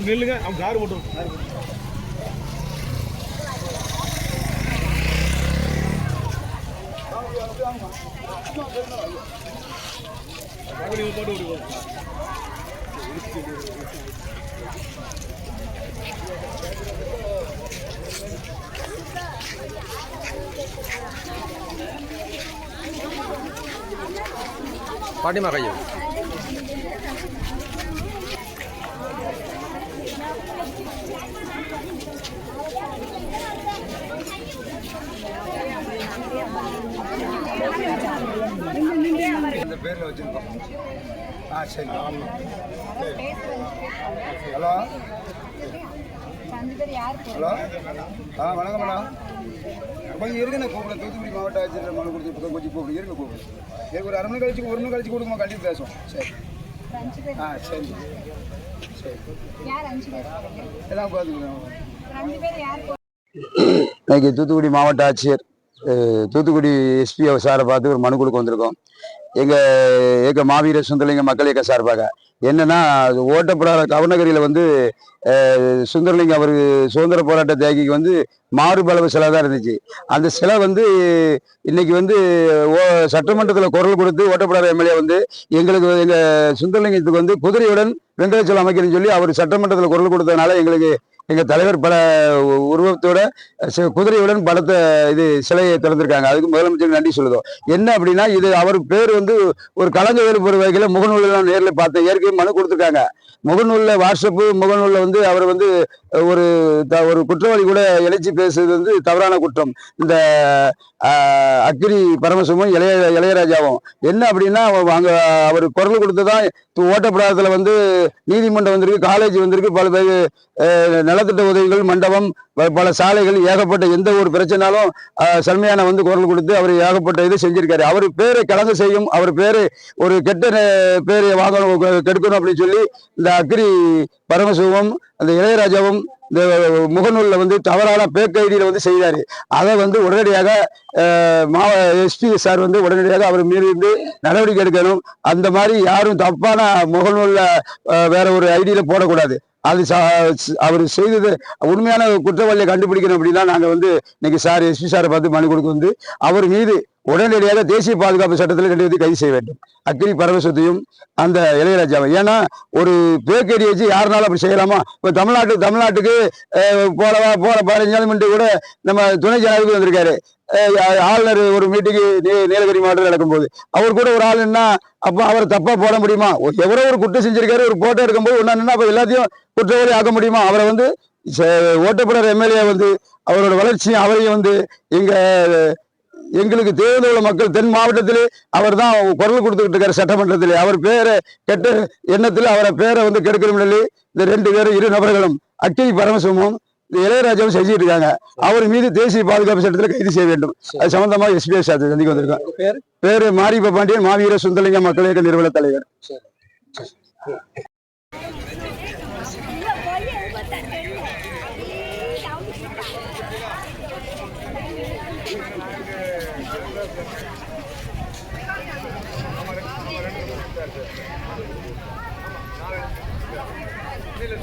நில்லுங்க. அவன் கார் போட்டு பாட்டிமா கையும் பேரில் வச்சுருக்கோம். ஆ சரி. ஹலோ. ஹலோ. ஆ வணக்கம் மேடம் கொஞ்சம் இருங்க நான் கூப்பிடுறேன். தூத்துக்குடி மாவட்ட ஆட்சியர் மனு கொடுத்து கொஞ்சம் கூப்பிடு. இருங்க கூப்பிடு. சரி ஒரு அரை மணி கழிச்சு ஒரு மணி கழிச்சு கொடுங்க கண்டிப்பாக பேசுவோம். சரி. ஆ சரி. இன்னைக்கு தூத்துக்குடி மாவட்ட ஆட்சியர் தூத்துக்குடி எஸ்பி சாரை பார்த்து ஒரு மனு கொடுக்க வந்திருக்கோம். எங்கள் எங்கள் மாவீர சுந்தரலிங்க மக்கள் இயக்க சார்பாக. என்னென்னா ஓட்டப்படாத கவர்னகரியில வந்து சுந்தரலிங்க அவர் சுதந்திர போராட்ட தியாகிக்கு வந்து மாறுபளவு சிலை தான் இருந்துச்சு. அந்த சிலை வந்து இன்னைக்கு வந்து ஓ சட்டமன்றத்தில் குரல் கொடுத்து ஓட்டப்படாத எம்எல்ஏ வந்து எங்களுக்கு எங்கள் சுந்தரலிங்கத்துக்கு வந்து குதிரையுடன் வெங்கடாச்சலம் அமைக்கணும்னு சொல்லி அவர் சட்டமன்றத்தில் குரல் கொடுத்ததுனால எங்களுக்கு எங்கள் தலைவர் பல உருவத்தோட குதிரையுடன் படத்தை இது சிலையை திறந்திருக்காங்க. அதுக்கு முதலமைச்சர் நன்றி சொல்லுதோம் என்ன அப்படின்னா இது அவர் பேர் வந்து ஒரு கலந்து ஒரு வகையில் முகநூலில் நான் நேரில் பார்த்தேன் ஏற்கனவே மனு கொடுத்துருக்காங்க. முகநூலில் வாட்ஸ்அப்பு முகநூலில் வந்து அவர் வந்து ஒரு த ஒரு குற்றவாளி கூட இழைச்சி பேசுறது வந்து தவறான குற்றம். இந்த ஆஹ், அக்கிரி பரமசிவமும் இளைய இளையராஜாவும். என்ன அப்படின்னா அங்கே அவர் குரல் கொடுத்ததான் ஓட்டப்படாதத்தில் வந்து நீதிமன்றம் வந்திருக்கு காலேஜ் வந்திருக்கு பல பேர் நலத்திட்ட உதவிகள் மண்டபம் பல சாலைகள் ஏகப்பட்ட எந்த ஒரு பிரச்சனாலும் அஹ், வந்து குரல் கொடுத்து அவர் ஏகப்பட்ட இது செஞ்சிருக்காரு. அவர் பேரை கலங்க செய்யும் அவர் பேரு ஒரு கெட்ட நே- பேரை வாங்கணும் கெடுக்கணும் அப்படின்னு சொல்லி இந்த அக்ரி பரமசிவம் அந்த இளையராஜாவும் இந்த முகநூலில் வந்து தவறான பேக் ஐடியில் வந்து செய்தார். அதை வந்து உடனடியாக மாவ எஸ்பி சார் வந்து உடனடியாக அவர் மீது வந்து நடவடிக்கை எடுக்கணும். அந்த மாதிரி யாரும் தப்பான முகநூலில் வேற ஒரு ஐடியில் போடக்கூடாது. அது அவர் செய்தது உண்மையான குற்றவாளியை கண்டுபிடிக்கணும் அப்படின்னா நாங்கள் வந்து இன்னைக்கு சார் எஸ்பி சாரை பார்த்து மனு கொடுக்க வந்து அவர் மீது உடனடியாக தேசிய பாதுகாப்பு சட்டத்தில் ரெண்டு பேரும் கைது செய்ய வேண்டும். அக்னி பரமசத்தையும் அந்த இளையராஜாவை ஏன்னா ஒரு பேக்கடி வச்சு யாருனாலும் அப்படி செய்யலாமா? இப்போ தமிழ்நாட்டு தமிழ்நாட்டுக்கு அஹ், போகிற பதினஞ்சு நாள் மினிட்டு கூட நம்ம துணை ஜனாதிபதி வந்திருக்காரு. ஆளுநர் ஒரு மீட்டிங்கு நீலகிரி மாவட்டத்தில் நடக்கும்போது. அவர் கூட ஒரு ஆள் என்ன அப்போ அவர் தப்பாக போட முடியுமா? எவரோ ஒரு குற்றம் செஞ்சிருக்காரு ஒரு போட்டோ எடுக்கும்போது ஒன்றா நின்று அப்போ எல்லாத்தையும் குற்றவாளி ஆக்க முடியுமா? அவரை வந்து ச- எம்எல்ஏ வந்து அவரோட வளர்ச்சியும் அவரையும் வந்து எங்கள் எங்களுக்கு தேவையான உள்ள மக்கள் தென் மாவட்டத்திலே அவர் தான் குரல் கொடுத்துக்கிட்டு இருக்காரு சட்டமன்றத்திலே. அவர் பேரை கெட்ட எண்ணத்தில் அவரை பேரை வந்து கெடுக்கணும் இந்த ரெண்டு பேரும் இரு நபர்களும் அக்கி பரமசிவமும் இளையராஜாவும் செஞ்சுட்டு இருக்காங்க அவர் மீது தேசிய பாதுகாப்பு சட்டத்தில் கைது செய்ய வேண்டும். அது சம்பந்தமாக எஸ்பிஎஸ் சந்திக்க வந்திருக்கோம். பேர்? பேரு மாரிப்ப பாண்டியன் மாவீர சுந்தலிங்க மக்கள் இயக்க நிறுவன தலைவர். இல்ல